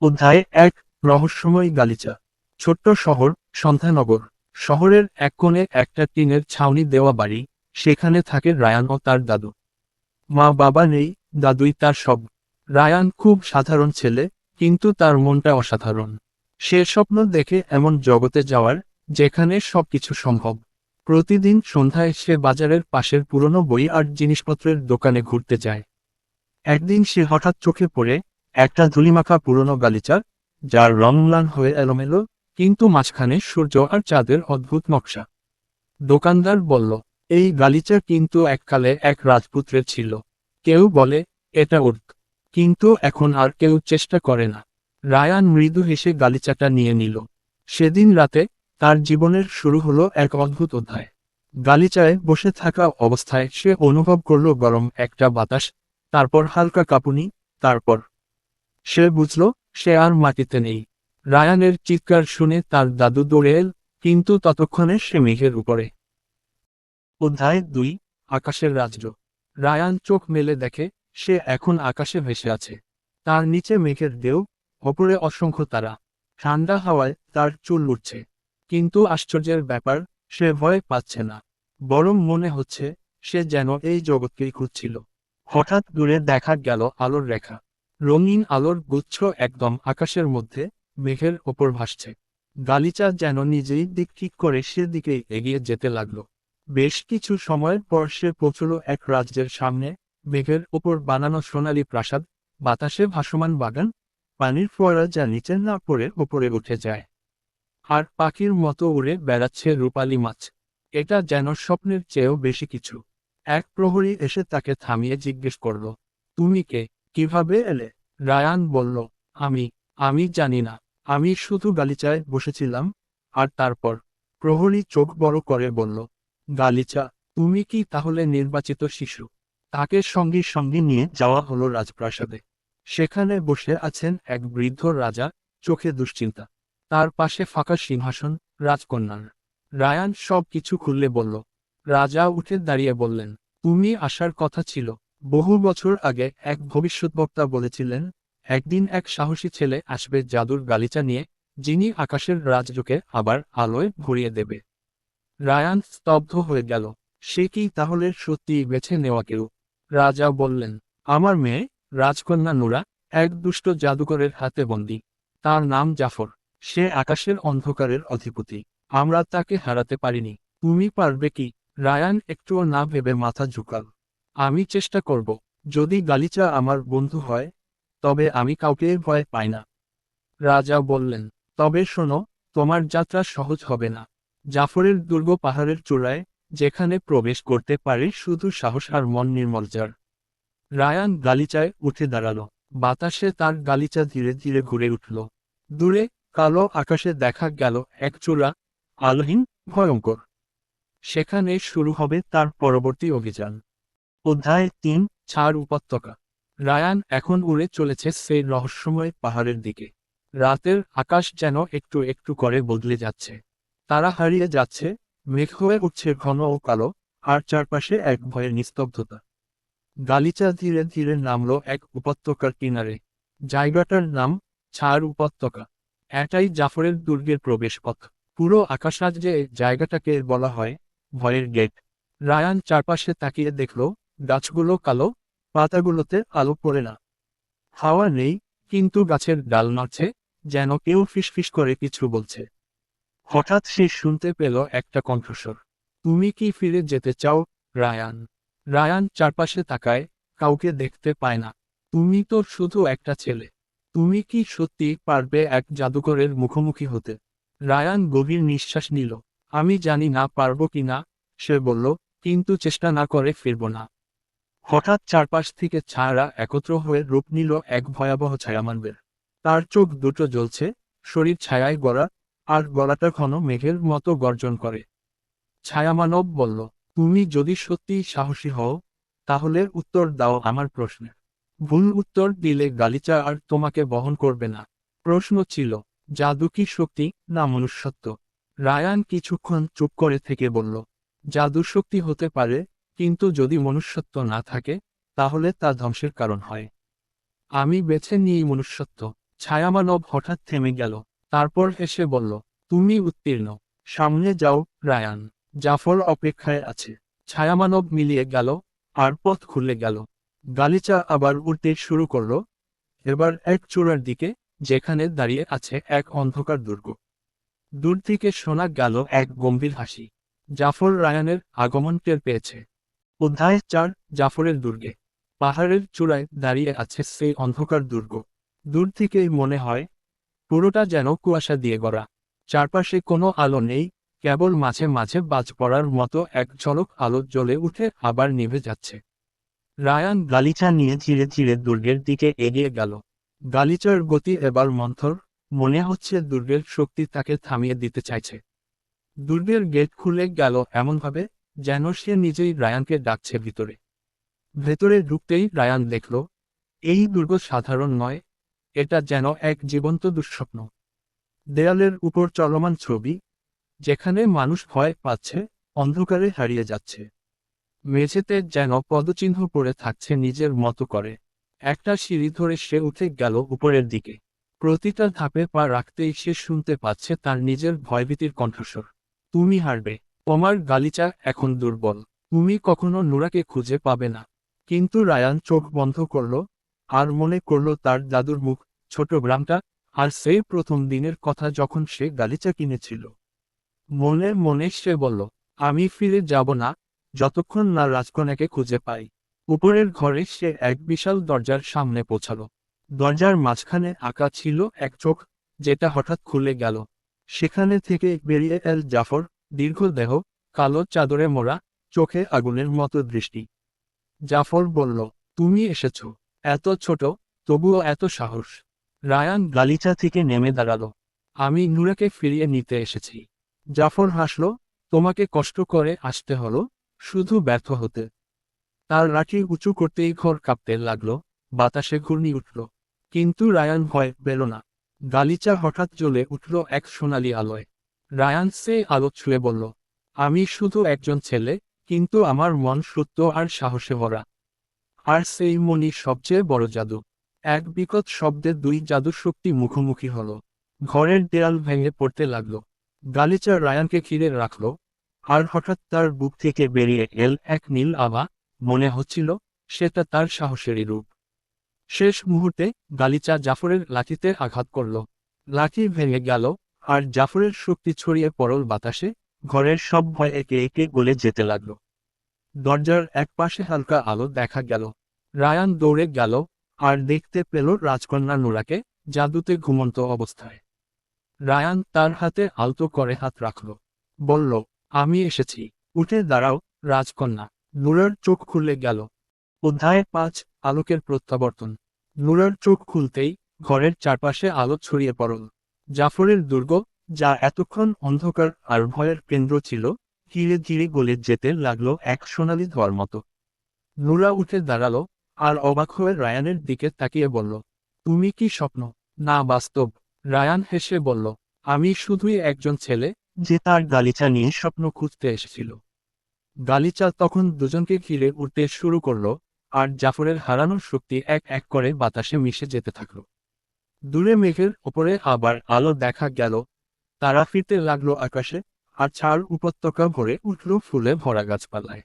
অধ্যায় এক, রহস্যময় গালিচা। ছোট্ট শহর, সন্ধ্যানগর। শহরের এক কোণে একটা টিনের ছাউনি দেওয়া বাড়ি, সেখানে থাকে রায়ান ও তার দাদু। মা বাবা নেই, দাদুই তার সব। রায়ান খুব সাধারণ ছেলে, কিন্তু তার মনটা অসাধারণ। সে স্বপ্ন দেখে এমন জগতে যাওয়ার, যেখানে সবকিছু সম্ভব। প্রতিদিন সন্ধ্যায় সে বাজারের পাশের পুরনো বই আর জিনিসপত্রের দোকানে ঘুরতে যায়। একদিন সে হঠাৎ চোখে পড়ে একটা ধুলিমাখা পুরনো গালিচা যার রং হয়ে এলোমেলো, কিন্তু মাঝখানে সূর্য আর চাঁদের অদ্ভুত নকশা। দোকানদার বলল, এই গালিচা কিন্তু এককালে এক রাজপুত্রের ছিল। কেউ বলে, এটা উর্ক কিন্তু এখন আর কেউ চেষ্টা করে না। রায়ান মৃদু হেসে গালিচাটা নিয়ে নিল। সেদিন রাতে তার জীবনের শুরু হলো এক অদ্ভুত অধ্যায়। গালিচায় বসে থাকা অবস্থায় সে অনুভব করল গরম একটা বাতাস, তারপর হালকা কাঁপুনি, তারপর সে বুঝল, সে আর মাটিতে নেই। রায়ানের চিৎকার শুনে তার দাদু দৌড়ে এল, কিন্তু ততক্ষণে সে মেঘের উপরে। অধ্যায় দুই, আকাশের রাজ্য। রায়ান চোখ মেলে দেখে, সে এখন আকাশে ভেসে আছে। তার নিচে মেঘের ঢেউ ওপরে অসংখ্য তারা। ঠান্ডা হাওয়ায় তার চুল উঠছে কিন্তু আশ্চর্যের ব্যাপার, সে ভয় পাচ্ছে না। বরং মনে হচ্ছে, সে যেন এই জগৎকেই খুঁজছিল। হঠাৎ দূরে দেখা গেল আলোর রেখা। রঙিন আলোর গুচ্ছ একদম আকাশের মধ্যে, মেঘের ওপর ভাসছে। গালিচা যেন নিজেই দিক ঠিক করে সেদিকেই এগিয়ে যেতে লাগল। বেশ কিছু সময়ের পর সে পৌঁছল এক রাজ্যের সামনে, মেঘের ওপর বানানো সোনালী প্রাসাদ, বাতাসে ভাসমান বাগান, পানির ফোয়ারা যা নিচে না পড়ে ওপরে উঠে যায়। আর পাখির মতো উড়ে বেড়াচ্ছে রূপালী মাছ। এটা যেন স্বপ্নের চেয়েও বেশি কিছু। এক প্রহরী এসে তাকে থামিয়ে জিজ্ঞেস করল, তুমি কে? কীভাবে এলে? রায়ান বলল, আমি আমি জানি না। আমি শুধু গালিচায় বসেছিলাম, আর তারপর? প্রহরী চোখ বড় করে বলল, গালিচা, তুমি কি তাহলে নির্বাচিত শিশু? তাকে সঙ্গে সঙ্গে নিয়ে যাওয়া হলো রাজপ্রাসাদে। সেখানে বসে আছেন এক বৃদ্ধ রাজা, চোখে দুশ্চিন্তা। তার পাশে ফাঁকা সিংহাসন, রাজকন্যার। রায়ান সব কিছু খুললে বলল, রাজা উঠে দাঁড়িয়ে বললেন, তুমি আসার কথা ছিল বহু বছর আগে এক ভবিষ্যৎবক্তা বলেছিলেন, একদিন এক সাহসী ছেলে আসবে জাদুর গালিচা নিয়ে, যিনি আকাশের রাজযোগে আবার আলোয় ভরিয়ে দেবে। রায়ান স্তব্ধ হয়ে গেল, সে কি তাহলে সত্যি বেছে নেওয়া কেউ? রাজা বললেন, আমার মেয়ে, রাজকন্যা নুরা, এক দুষ্ট জাদুকরের হাতে বন্দী। তার নাম জাফর। সে আকাশের অন্ধকারের অধিপতি। আমরা তাকে হারাতে পারিনি। তুমি পারবে কি? রায়ান একটুও না ভেবে মাথা ঝুঁকাল। আমি চেষ্টা করব। যদি গালিচা আমার বন্ধু হয়, তবে আমি কাউকে ভয় পাই না। রাজা বললেন, তবে শোনো, তোমার যাত্রা সহজ হবে না। জাফরের দুর্গ পাহাড়ের চূড়ায়, যেখানে প্রবেশ করতে পারে শুধু সাহস আর মন নির্মলজার। রায়ান গালিচায় উঠে দাঁড়াল। বাতাসে তার গালিচা ধীরে ধীরে ঘুরে উঠল। দূরে কালো আকাশে দেখা গেল এক চূড়া আলোহীন ভয়ঙ্কর। সেখানে শুরু হবে তার পরবর্তী অভিযান। অধ্যায় তিন, ছাড় উপত্যকা। রায়ান এখন উড়ে চলেছে সেই রহস্যময় পাহাড়ের দিকে। রাতের আকাশ যেন একটু একটু করে বদলে যাচ্ছে। তারা হারিয়ে যাচ্ছে, মেঘ হয়ে উঠছে ঘন ও কালো, আর চারপাশে এক ভয়ের নিস্তব্ধতা। গালিচা ধীরে ধীরে নামলো এক উপত্যকার কিনারে। জায়গাটার নাম ছাড় উপত্যকা। এটাই জাফরের দুর্গের প্রবেশপথ। পুরো আকাশরাজ্যে যে জায়গাটাকে বলা হয় ভয়ের গেট। রায়ান চারপাশে তাকিয়ে দেখল গাছগুলো কালো, পাতাগুলোতে আলো পড়ে না। হাওয়া নেই, কিন্তু গাছের ডাল নাড়ছে, যেন কেউ ফিসফিস করে কিছু বলছে। হঠাৎ সে শুনতে পেল একটা কণ্ঠস্বর। তুমি কি ফিরে যেতে চাও, রায়ান? রায়ান চারপাশে তাকায়, কাউকে দেখতে পায় না। তুমি তো শুধু একটা ছেলে। তুমি কি সত্যি পারবে এক জাদুকরের মুখোমুখি হতে? রায়ান গভীর নিঃশ্বাস নিল। আমি জানি না পারব কি না, সে বলল, কিন্তু চেষ্টা না করে ফিরব না। হঠাৎ চারপাশ থেকে ছায়ারা একত্র হয়ে রূপ নিল এক ভয়াবহ ছায়ামানবের। তার চোখ দুটো জ্বলছে, শরীর ছায়ায় গড়া, আর গলাটা ঘন মেঘের মতো গর্জন করে। ছায়ামানব বলল, তুমি যদি সত্যিই সাহসী হও, তাহলে উত্তর দাও আমার প্রশ্নে ভুল উত্তর দিলে গালিচা আর তোমাকে বহন করবে না। প্রশ্ন ছিল, জাদু কি শক্তি না মনুষ্যত্ব? রায়ান কিছুক্ষণ চুপ করে থেকে বলল জাদু শক্তি হতে পারে কিন্তু যদি মনুষ্যত্ব না থাকে, তাহলে তা ধ্বংসের কারণ হয়। আমি বেছে নিই মনুষ্যত্ব। ছায়ামানব হঠাৎ থেমে গেল। তারপর এসে বলল, তুমি উত্তীর্ণ। সামনে যাও, রায়ান। জাফর অপেক্ষায় আছে। ছায়ামানব মিলিয়ে গেল, আর পথ খুলে গেল। গালিচা আবার উঠতে শুরু করল। এবার এক চূড়ার দিকে, যেখানে দাঁড়িয়ে আছে এক অন্ধকার দুর্গ। দূর থেকে শোনা গেল এক গম্ভীর হাসি। জাফর রায়ানের আগমন টের পেয়েছে। অধ্যায় চার, জাফরের দুর্গে। পাহাড়ের চূড়ায় দাঁড়িয়ে আছে সেই অন্ধকার দুর্গ। দূর থেকেই মনে হয়, পুরোটা যেন কুয়াশা দিয়ে গড়া। চারপাশে কোনো আলো নেই, কেবল মাঝে মাঝে বাজ পড়ার মতো এক ঝলক আলো জ্বলে উঠে আবার নিভে যাচ্ছে। রায়ান গালিচা নিয়ে ধীরে ধীরে দুর্গের দিকে এগিয়ে গেল। গালিচার গতি এবার মন্থর, মনে হচ্ছে দুর্গের শক্তি তাকে থামিয়ে দিতে চাইছে। দুর্গের গেট খুলে গেল এমনভাবে যেন সে নিজেই রায়ানকে ডাকছে ভিতরে। ভেতরে ঢুকতেই রায়ান দেখল, এই দুর্গ সাধারণ নয়, এটা যেন এক জীবন্ত দুঃস্বপ্ন। দেয়ালের উপর চলমান ছবি, যেখানে মানুষ ভয় পাচ্ছে, অন্ধকারে হারিয়ে যাচ্ছে। মেঝেতে যেন পদচিহ্ন পড়ে থাকছে নিজের মতো করে। একটা সিঁড়ি ধরে সে উঠে গেল উপরের দিকে। প্রতিটা ধাপে পা রাখতেই সে শুনতে পাচ্ছে তার নিজের ভয়ভীতির কণ্ঠস্বর। তুমি হারবে। তোমার গালিচা এখন দুর্বল। তুমি কখনো নুরাকে খুঁজে পাবে না। কিন্তু রায়ান চোখ বন্ধ করল আর মনে করল তার দাদুর মুখ, ছোট গ্রামটা, আর সেই প্রথম দিনের কথা যখন সে গালিচা কিনেছিল। মনে মনে সে বলল, আমি ফিরে যাব না, যতক্ষণ না রাজকন্যাকে খুঁজে পাই। উপরের ঘরে সে এক বিশাল দরজার সামনে পৌঁছাল। দরজার মাঝখানে আঁকা ছিল এক চোখ, যেটা হঠাৎ খুলে গেল। সেখানে থেকে বেরিয়ে এল জাফর দীর্ঘ দেহ, কালো চাদরে মোড়া, চোখে আগুনের মতো দৃষ্টি। জাফর বলল, তুমি এসেছ, এত ছোট, তবুও এত সাহস। রায়ান গালিচা থেকে নেমে দাঁড়াল। আমি নুরাকে ফিরিয়ে নিতে এসেছি। জাফর হাসল, তোমাকে কষ্ট করে আসতে হলো, শুধু ব্যর্থ হতে। তার লাঠি উঁচু করতেই ঘর কাঁপতে লাগল, বাতাসে ঘূর্ণি উঠল। কিন্তু রায়ান ভয় পেল না। গালিচা হঠাৎ জ্বলে উঠল এক সোনালি আলোয়। রায়ান সে আলো ছুঁয়ে বলল, আমি শুধু একজন ছেলে, কিন্তু আমার মন সত্য আর সাহসে ভরা। আর সেই মনি সবচেয়ে বড় জাদু। এক বিকট শব্দে দুই জাদুর শক্তি মুখোমুখি হল। ঘরের দেয়াল ভেঙে পড়তে লাগল। গালিচা রায়ানকে ঘিরে রাখল, আর হঠাৎ তার বুক থেকে বেরিয়ে এল এক নীল আভা। মনে হচ্ছিল, সেটা তার সাহসেরই রূপ। শেষ মুহূর্তে গালিচা জাফরের লাঠিতে আঘাত করল। লাঠি ভেঙে গেল আর জাফরের শক্তি ছড়িয়ে পড়ল বাতাসে, ঘরের সব ভয় একে একে গলে যেতে লাগল। দরজার এক পাশে হালকা আলো দেখা গেল। রায়ান দৌড়ে গেল আর দেখতে পেল রাজকন্যা নোরাকে জাদুতে ঘুমন্ত অবস্থায়। রায়ান তার হাতে আলতো করে হাত রাখল। বলল, আমি এসেছি। উঠে দাঁড়াও, রাজকন্যা। নুরার চোখ খুলে গেল। অধ্যায় পাঁচ, আলোকের প্রত্যাবর্তন। নুরার চোখ খুলতেই ঘরের চারপাশে আলো ছড়িয়ে পড়ল। জাফরের দুর্গ, যা এতক্ষণ অন্ধকার আর ভয়ের কেন্দ্র ছিল, ধীরে ধীরে গলে যেতে লাগল এক সোনালি ধোয়ার মতো। নুরা উঠে দাঁড়াল, আর অবাক হয়ে রায়ানের দিকে তাকিয়ে বলল, তুমি কি স্বপ্ন? না, বাস্তব। রায়ান হেসে বলল, আমি শুধুই একজন ছেলে, যে তার গালিচা নিয়ে স্বপ্ন খুঁজতে এসেছিল। গালিচা তখন দুজনকে ঘিরে উঠতে শুরু করল, আর জাফরের হারানোর শক্তি এক এক করে বাতাসে মিশে যেতে থাকল। দূরে মেঘের ওপরে আবার আলো দেখা গেল। তারা ফিরতে লাগল আকাশে, আর ছাড় উপত্যকা ভরে উঠল ফুলে ভরা গাছপালায়।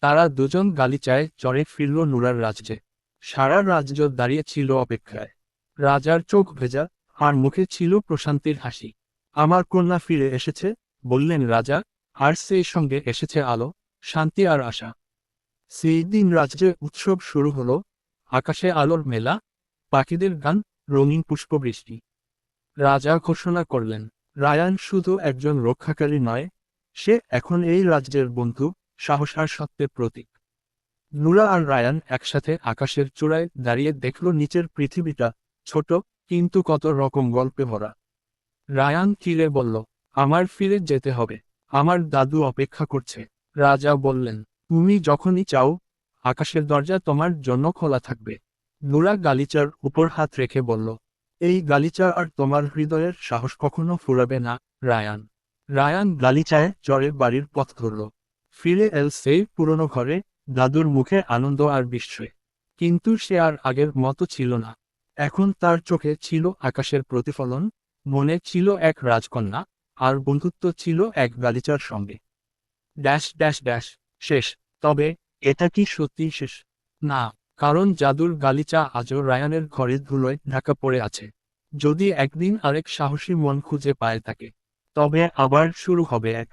তারা দুজন গালিচায় চড়ে ফিরল নুরার রাজ্যে। সারা রাজ্য দাঁড়িয়ে ছিল অপেক্ষায়। রাজার চোখ ভেজা, আর মুখে ছিল প্রশান্তির হাসি। আমার কন্যা ফিরে এসেছে, বললেন রাজা, আর সেই সঙ্গে এসেছে আলো, শান্তি আর আশা। সেই দিন রাজ্যে উৎসব শুরু হলো, আকাশে আলোর মেলা, পাখিদের গান রঙিন পুষ্পবৃষ্টি। রাজা ঘোষণা করলেন, রায়ান শুধু একজন রক্ষাকারী নয়, সে এখন এই রাজ্যের বন্ধু সাহস আর সত্যের প্রতীক। নুরা আর রায়ান একসাথে আকাশের চূড়ায় দাঁড়িয়ে দেখল নিচের পৃথিবীটা, ছোট কিন্তু কত রকম গল্পে ভরা। রায়ান কিরে বলল, আমার ফিরে যেতে হবে, আমার দাদু অপেক্ষা করছে। রাজা বললেন, তুমি যখনই চাও, আকাশের দরজা তোমার জন্য খোলা থাকবে। নুরা গালিচার উপর হাত রেখে বলল, এই গালিচা আর তোমার হৃদয়ের সাহস কখনো ফুরাবে না, রায়ান। রায়ান গালিচায় চরে বাড়ির পথ ধরল। ফিরে এল সেই পুরনো ঘরে, দাদুর মুখে আনন্দ আর বিস্ময়। কিন্তু সে আর আগের মতো ছিল না। এখন তার চোখে ছিল আকাশের প্রতিফলন, মনে ছিল এক রাজকন্যা, আর বন্ধুত্ব ছিল এক গালিচার সঙ্গে। ড্যাশ ড্যাশ ড্যাশ, শেষ। তবে এটা কি সত্যি শেষ? না। কারণ জাদুর গালিচা আজও রায়ানের ঘরে ধুলোয় ঢাকা পড়ে আছে। যদি একদিন আরেক সাহসী মন খুঁজে পায় তাকে, তবে আবার শুরু হবে এক